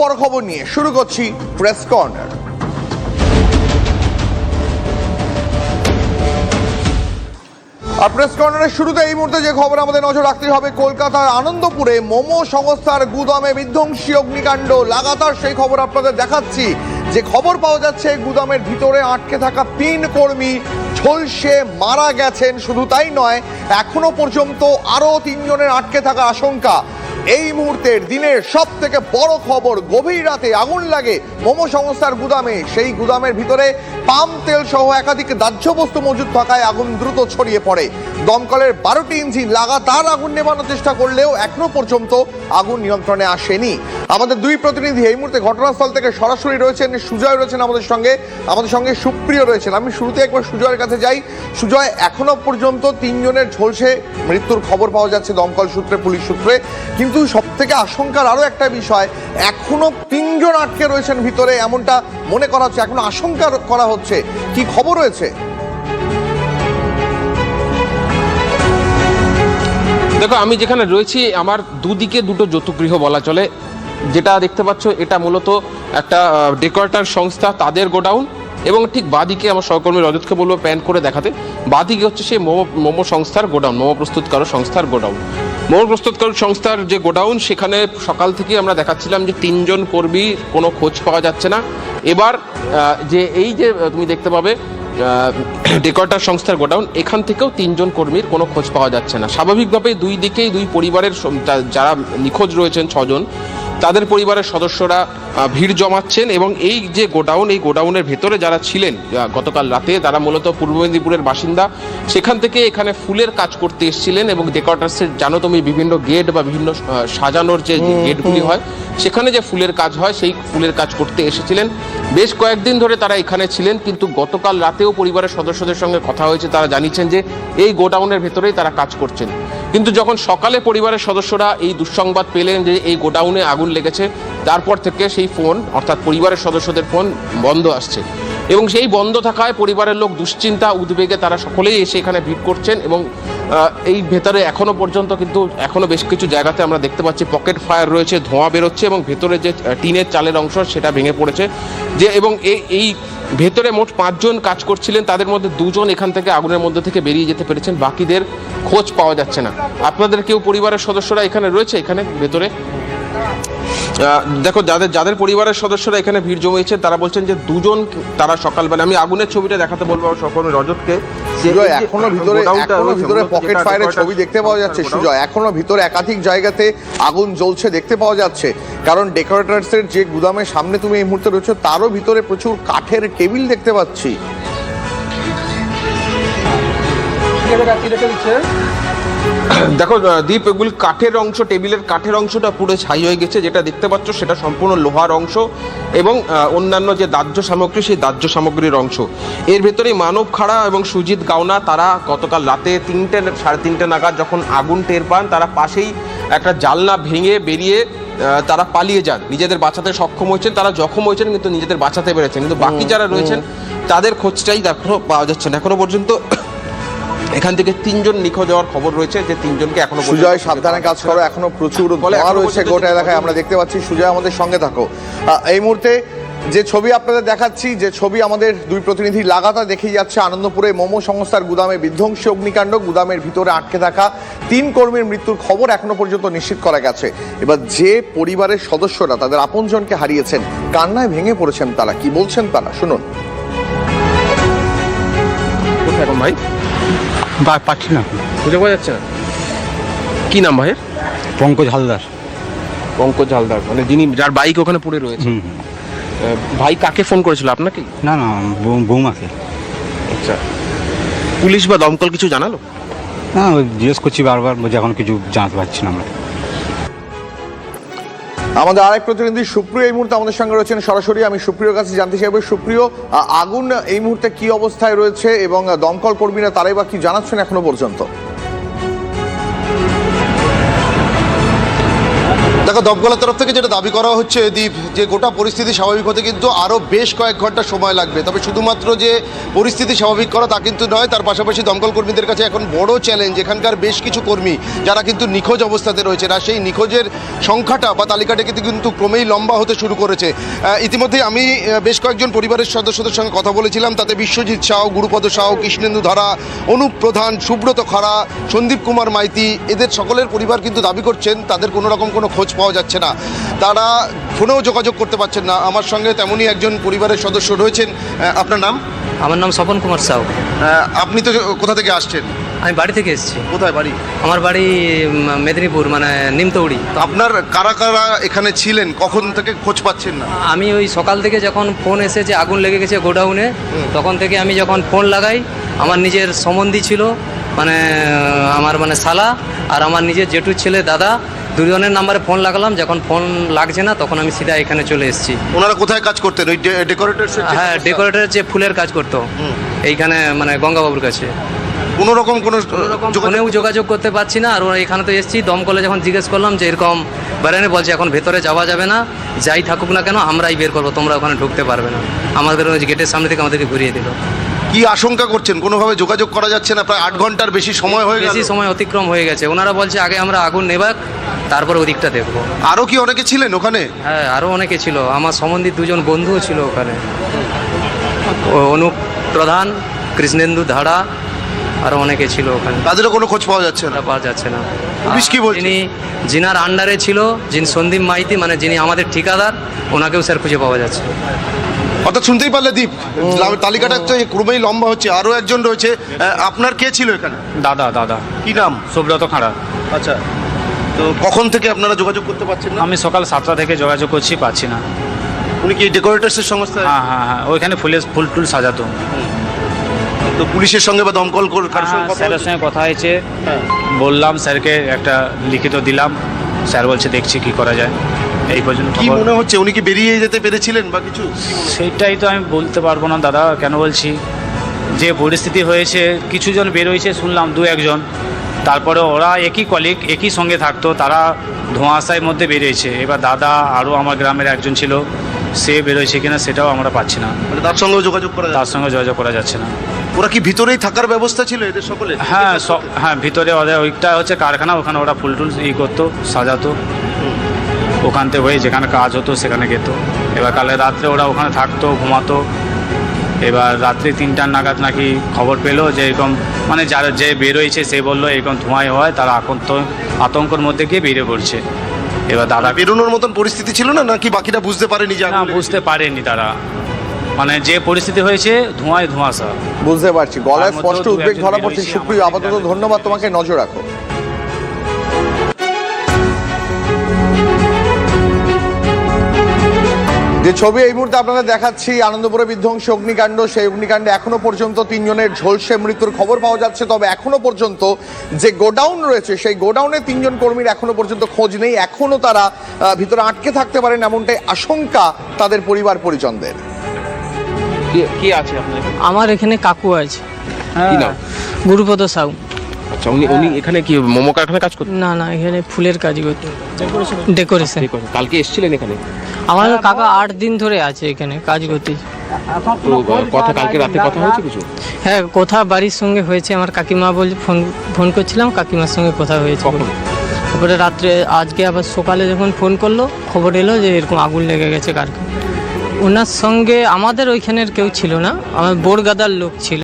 বড় খবর নিয়ে শুরু করছি প্রেস কর্নার আর প্রেস কর্নারের শুরুতে এই মুহূর্তে যে খবর আমাদের নজর রাখতে হবে, কলকাতার আনন্দপুরে মোমো সংস্থার গুদামে বিধ্বংসী অগ্নিকাণ্ড। লাগাতার সেই খবর আপনাদের দেখাচ্ছি। যে খবর পাওয়া যাচ্ছে, গুদামের ভিতরে আটকে থাকা তিন কর্মী ঝলসে মারা গেছেন। শুধু তাই নয়, এখনও পর্যন্ত আরও তিনজনের আটকে থাকার আশঙ্কা। এই মুহূর্তের দিনের সব থেকে বড় খবর গভীর রাতে আগুন লাগে মোমো সংস্থার গুদামে। সেই গুদামের ভিতরে পাম তেল সহ একাধিক দাহ্য বস্তু মজুদ থাকায় আগুন দ্রুত ছড়িয়ে পড়ে। দমকলের বারোটি ইঞ্জিন লাগাতার আগুন নেভানোর চেষ্টা করলেও এখনও পর্যন্ত আগুন নিয়ন্ত্রণে আসেনি। আমাদের দুই প্রতিনিধি এই মুহূর্তে ঘটনাস্থল থেকে সরাসরি রয়েছেন। সুজয় রয়েছেন আমাদের সঙ্গে। আমাদের সঙ্গে সুপ্রিয় রয়েছেন। আমি শুরুতে একবার সুজয়ের কাছে যাই। সুজয়, এখনও পর্যন্ত তিনজনের ঝলসে মৃত্যুর খবর পাওয়া যাচ্ছে দমকল সূত্রে, পুলিশ সূত্রে। কিন্তু সব থেকে আশঙ্কার আরও একটা বিষয়, এখনও তিনজন আটকে রয়েছেন ভিতরে, এমনটা মনে করা হচ্ছে, এখনও আশঙ্কা করা হচ্ছে। কি খবর রয়েছে? দেখো, আমি যেখানে রয়েছি, আমার দুদিকে দুটো যৌতুগৃহ বলা চলে। যেটা দেখতে পাচ্ছ, এটা মূলত একটা ডেকোরেটার সংস্থা, তাদের গোডাউন এবং ঠিক বাদিকে আমার সহকর্মী রজতকে বলব প্যান করে দেখাতে। বাদিকে হচ্ছে সেই মোমো মোমো সংস্থার গোডাউন, মোমো প্রস্তুতকারক সংস্থার গোডাউন। মোমো প্রস্তুতকারক সংস্থার যে গোডাউন, সেখানে সকাল থেকে আমরা দেখাচ্ছিলাম যে তিনজন কর্মী, কোনো খোঁজ পাওয়া যাচ্ছে না। এবার যে এই যে তুমি দেখতে পাবে ডেকর্টার সংস্থার গোডাউন, এখান থেকেও তিনজন কর্মীর কোনো খোঁজ পাওয়া যাচ্ছে না। স্বাভাবিকভাবে দুই দিকেই দুই পরিবারের যারা নিখোঁজ রয়েছেন ছজন তাদের পরিবারের সদস্যরা ভিড় জমাচ্ছেন এবং এই যে গোডাউন এই গোডাউনের ভেতরে যারা ছিলেন গতকাল রাতে তারা মূলত পূর্ব মেদিনীপুরের বাসিন্দা সেখান থেকে এখানে ফুলের কাজ করতে এসেছিলেন এবং ডেকর্টার্সের জানো তুমি বিভিন্ন গেট বা বিভিন্ন সাজানোর যে যে গেটগুলি হয় সেখানে যে ফুলের কাজ হয় সেই ফুলের কাজ করতে এসেছিলেন। বেশ কয়েকদিন ধরে তারা এখানে ছিলেন কিন্তু গতকাল রাতেও পরিবারের সদস্যদের সঙ্গে কথা হয়েছে তারা জানিয়েছেন যে এই গোডাউনের ভেতরেই তারা কাজ করছেন। কিন্তু যখন সকালে পরিবারের সদস্যরা এই দুঃসংবাদ পেলেন যে এই গোডাউনে আগুন লেগেছে, তারপর থেকে সেই ফোন, অর্থাৎ পরিবারের সদস্যদের ফোন বন্ধ আসছে। এবং সেই বন্ধ থাকায় পরিবারের লোক দুশ্চিন্তা, উদ্বেগে তারা সকলেই এসে এখানে ভিড় করছেন এবং এই ভেতরে এখনও পর্যন্ত কিন্তু এখনও বেশ কিছু জায়গাতে আমরা দেখতে পাচ্ছি পকেট ফায়ার রয়েছে, ধোঁয়া বেরোচ্ছে এবং ভেতরে যে টিনের চালের অংশ সেটা ভেঙে পড়েছে। যে এবং এই এই ভেতরে মোট পাঁচজন কাজ করছিলেন, তাদের মধ্যে দুজন এখান থেকে আগুনের মধ্যে থেকে বেরিয়ে যেতে পেরেছেন, বাকিদের খোঁজ পাওয়া যাচ্ছে না। আপনাদের কেউ পরিবারের সদস্যরা এখানে রয়েছে? এখানে ভেতরে দেখো যাদের যাদের পরিবারের সদস্যরা এখানে ভিড় জমিয়েছে তারা বলছেন যে দুজন তারা সকালবেলা আমি আগুনের ছবিটা দেখাতে বলব সকল রজতকে। সুজয় এখনও ভিতরে এখনও ভিতরে পকেট ফায়ারের ছবি দেখতে পাওয়া যাচ্ছে সুজয়। এখনও ভিতরে একাধিক জায়গাতে আগুন জ্বলছে দেখতে পাওয়া যাচ্ছে। কারণ ডেকোরেটার্স এর যে গুদামের সামনে তুমি এই মুহূর্তে রয়েছে তারও ভিতরে প্রচুর কাঠের টেবিল দেখতে পাচ্ছি। দেখো দীপ এগুলি কাঠের অংশ টেবিলের কাঠের অংশটা পুরো ছাই হয়ে গেছে যেটা দেখতে পাচ্ছ সেটা সম্পূর্ণ লোহার অংশ এবং অন্যান্য যে দাহ্য সামগ্রী সেই দাহ্য সামগ্রীর অংশ। এর ভেতরে মানব খাড়া এবং সুজিত গাওনা তারা গতকাল রাতে তিনটে সাড়ে তিনটে নাগাদ যখন আগুন টের পান তারা পাশেই একটা জালনা ভেঙে বেরিয়ে তারা পালিয়ে যান। নিজেদের বাঁচাতে সক্ষম হয়েছেন তারা জখম হয়েছেন কিন্তু নিজেদের বাঁচাতে পেরেছেন। কিন্তু বাকি যারা রয়েছেন তাদের খোঁজটাই দেখো পাওয়া যাচ্ছে না। এখনও পর্যন্ত এখান থেকে তিনজন নিখোঁজ হওয়ার খবর রয়েছে যে তিনজনকে এখনও সুজয় সাবধানে কাজ করো এখনও প্রচুর ফলে ধোঁয়া এখনও রয়েছে গোটা এলাকায় আমরা দেখতে পাচ্ছি সুজয় আমাদের সঙ্গে থাকো। এই মুহূর্তে যে ছবি আপনাদের দেখাচ্ছি যে ছবি আমাদের দুই প্রতিনিধি লাগাতার দেখেই যাচ্ছে আনন্দপুরে মোমো সংস্থার গুদামে বিধ্বংসী অগ্নিকাণ্ড গুদামের ভিতরে আটকে থাকা তিন কর্মীর মৃত্যুর খবর এখনও পর্যন্ত নিশ্চিত করা গেছে। এবার যে পরিবারের সদস্যরা তাদের আপনজনকে হারিয়েছেন কান্নায় ভেঙে পড়েছেন তারা কি বলছেন তারা? শুনুন। এখন ভাই? বা পাচ্ছি না। খুঁজে পাওয়া যাচ্ছে না? কি নাম ভাইয়ের? পঙ্কজ হালদার। পঙ্কজ হালদার মানে যিনি যার বাইক ওখানে পড়ে রয়েছে। হুম। হুম। ভাই কাকে ফোন করেছিল আপনাকে? না না বৌ- বৌমাকে আচ্ছা। পুলিশ বা দমকল কিছু জানালো? না ওই জিজ্ঞেস করছি বারবার বলছে এখন কিছু জানতে পারছি না আমরা। আমাদের আরেক প্রতিনিধি সুপ্রিয় এই মুহূর্তে আমাদের সঙ্গে রয়েছেন সরাসরি। আমি সুপ্রিয়র কাছে জানতে চাইব, সুপ্রিয় আগুন এই মুহূর্তে কি অবস্থায় রয়েছে এবং দমকল কর্মীরা তারাই বা কি জানাচ্ছেন এখনও পর্যন্ত? দেখো দমকলের তরফ থেকে যেটা দাবি করা হচ্ছে, দীপ, যে গোটা পরিস্থিতি স্বাভাবিক হতে কিন্তু আরও বেশ কয়েক ঘণ্টা সময় লাগবে। তবে শুধুমাত্র যে পরিস্থিতি স্বাভাবিক করা তা কিন্তু নয়, তার পাশাপাশি দমকল কর্মীদের কাছে এখন বড় চ্যালেঞ্জ এখানকার বেশ কিছু কর্মী যারা কিন্তু নিখোঁজ অবস্থাতে রয়েছে আর সেই নিখোঁজের সংখ্যাটা বা তালিকাটা কিন্তু কিন্তু ক্রমেই লম্বা হতে শুরু করেছে। ইতিমধ্যে আমি বেশ কয়েকজন পরিবারের সদস্যদের সঙ্গে কথা বলেছিলাম। তাতে বিশ্বজিৎ সাউ গুরুপদ সাউ কৃষ্ণেন্দু ধারা, অনুপ প্রধান, সুব্রত খরা সন্দীপ কুমার মাইতি, এদের সকলের পরিবার কিন্তু দাবি করছেন, তাদের কোনো রকম কোনো খোঁজ পাওয়া যাচ্ছে না। তারা ফোনেও যোগাযোগ করতে পারছেন না। আমার সঙ্গে তেমনই একজন পরিবারের সদস্য রয়েছেন। আপনার নাম? আমার নাম স্বপন কুমার সাউ। আপনি তো কোথা থেকে আসছেন? আমি বাড়ি থেকে এসেছি। কোথায় বাড়ি? আমার বাড়ি মেদিনীপুর মানে নিমতৌড়ি। তো আপনার কারা কারা এখানে ছিলেন? কখন থেকে খোঁজ পাচ্ছেন না? আমি ওই সকাল থেকে যখন ফোন এসেছে আগুন লেগে গেছে গোডাউনে তখন থেকে আমি যখন ফোন লাগাই আমার নিজের সম্বন্ধী ছিল মানে আমার মানে শালা আর আমার নিজের জেঠুর ছেলে দাদা দুজনের নাম্বারে ফোন লাগালাম যখন ফোন লাগছে না তখন আমি সিধা এখানে চলে এসেছি। ওনারা কোথায় কাজ করতেন? ওই ডেকোরেটর হ্যাঁ ডেকোরেটরের যে ফুলের কাজ করতো এইখানে মানে গঙ্গাবাবুর কাছে। কোনো রকম কোনো ফোনেও যোগাযোগ করতে পারছি না আর ওরা এখানে তো এসেছি। দমকলে যখন জিজ্ঞেস করলাম যে এরকম বেরানে বলছে এখন ভেতরে যাওয়া যাবে না যাই থাকুক না কেন আমরাই বের করব তোমরা ওখানে ঢুকতে পারবে না। আমাদের ওই গেটের সামনে থেকে আমাদেরকে ঘুরিয়ে দিল। কি আশঙ্কা করছেন? কোনোভাবে যোগাযোগ করা যাচ্ছে না প্রায় আট ঘণ্টার বেশি সময় হয়ে গেছে বেশি সময় অতিক্রম হয়ে গেছে। ওনারা বলছে আগে আমরা আগুন নেবাক তারপর ওদিকটা দেখব। আরও কি অনেকে ছিলেন ওখানে? হ্যাঁ আরও অনেকে ছিল। আমার সম্বন্ধী দুজন বন্ধুও ছিল ওখানে। অনুপ প্রধান কৃষ্ণেন্দু ধাড়া আরও অনেকে ছিল ওখানে। তাদেরও কোনো খোঁজ পাওয়া যাচ্ছে না? পাওয়া যাচ্ছে না। পুলিশ কি বলছে? যিনি যিনার আন্ডারে ছিল যিনি সন্দীপ মাইতি মানে যিনি আমাদের ঠিকাদার ওনাকেও স্যার খুঁজে পাওয়া যাচ্ছে। অর্থাৎ শুনতেই পারলে দীপ। তালিকাটা তো ক্রমেই লম্বা হচ্ছে। আরও একজন রয়েছে। আপনার কে ছিল এখানে? দাদা দাদা। কি নাম? সুব্রত খাঁড়া। আচ্ছা। তো কখন থেকে আপনারা যোগাযোগ করতে পারছেন না? আমি সকাল সাতটা থেকে যোগাযোগ করছি পাচ্ছি না। উনি কি ডেকোরেটার্সের সংস্থা? হ্যাঁ হ্যাঁ হ্যাঁ। ওইখানে ফুলের ফুল টুল সাজাতো তো পুলিশের সঙ্গে বা দমকল কর- কারোর স্যারের সঙ্গে কথা হয়েছে। হ্যাঁ। বললাম স্যারকে একটা লিখিত দিলাম। স্যার বলছে দেখছি কি করা যায়। এই পর্যন্ত কি। মনে হচ্ছে? উনি কি বেরিয়ে যেতে পেরেছিলেন বা কিছু? সেইটাই তো আমি বলতে পারব না দাদা কেন বলছি? যে পরিস্থিতি হয়েছে কিছুজন বেরোয়েছে শুনলাম দু একজন। তারপরে ওরা একই কলিগ একই সঙ্গে থাকতো তারা ধোঁয়াশার মধ্যে বেরিয়েছে। এবার দাদা আরও আমার গ্রামের একজন ছিল সে বেরোয়েছে কিনা সেটাও আমরা পাচ্ছি না। মানে তার সঙ্গেও যোগাযোগ করা তার সঙ্গে যোগাযোগ করা যাচ্ছে না। ওরা কি ভিতরেই থাকার ব্যবস্থা ছিল এদের সকলে হ্যাঁ সব হ্যাঁ ভিতরে ওদের ওইটা হচ্ছে কারখানা ওখানে ওরা ফুল টুল ই করতো সাজাতো। ওখান থেকে হয়ে যেখানে কাজ হতো সেখানে যেত এবার কালে রাত্রে ওরা ওখানে থাকতো ঘুমাতো। এবার রাত্রি তিনটার নাগাদ নাকি খবর পেল যে এরকম মানে যারা যে বেরোয়েছে সে বলল এরকম ধোঁয়ায় হয় তারা আতঙ্ক আতঙ্কর মধ্যে গিয়ে বেরিয়ে পড়ছে। এবার দাদা বেরোনোর মতন পরিস্থিতি ছিল না? নাকি বাকিরা বুঝতে পারেনি যে না বুঝতে পারেনি তারা। মানে যে পরিস্থিতি হয়েছে ধোঁয়ায় ধোঁয়াশা। বুঝতে পারছি। গলায় স্পষ্ট উদ্বেগ ধরা পড়ছে। সুপ্রিয় আপাতত ধন্যবাদ। তোমাকে নজর রাখো। যে ছবি এই মুহূর্তে আপনাদের দেখাচ্ছি আনন্দপুরে বিধ্বংসী অগ্নিকাণ্ড। সেই অগ্নিকাণ্ডে এখনও পর্যন্ত তিনজনের ঝলসে মৃত্যুর খবর পাওয়া যাচ্ছে তবে এখনও পর্যন্ত যে গোডাউন রয়েছে সেই গোডাউনে তিনজন কর্মীর এখনও পর্যন্ত খোঁজ নেই। এখনও তারা ভিতরে আটকে থাকতে পারেন এমনটাই আশঙ্কা তাদের পরিবার পরিজনদের। কি- কি আছে আমার এখানে কাকু আছে। কি নাম? গুরুপদ সাউ। আচ্ছা উনি উনি এখানে কি মোমো কাজ করতেন? না না এখানে ফুলের কাজ করতে ডেকোরেশন। কালকে এসেছিলেন এখানে? আমার কাকা আট দিন ধরে আছে এখানে কাজ করতে। কথা কালকে রাতে কথা হয়েছে কিছু? হ্যাঁ কথা বাড়ির সঙ্গে হয়েছে আমার কাকিমা বল ফোন ফোন করছিলাম কাকিমার সঙ্গে কথা হয়েছে। তারপরে রাত্রে আজকে আবার সকালে যখন ফোন করল খবর এলো যে এরকম আগুন লেগে গেছে কারখানা ওনার সঙ্গে আমাদের ওইখানের কেউ ছিল না আমার বোরগাদার লোক ছিল।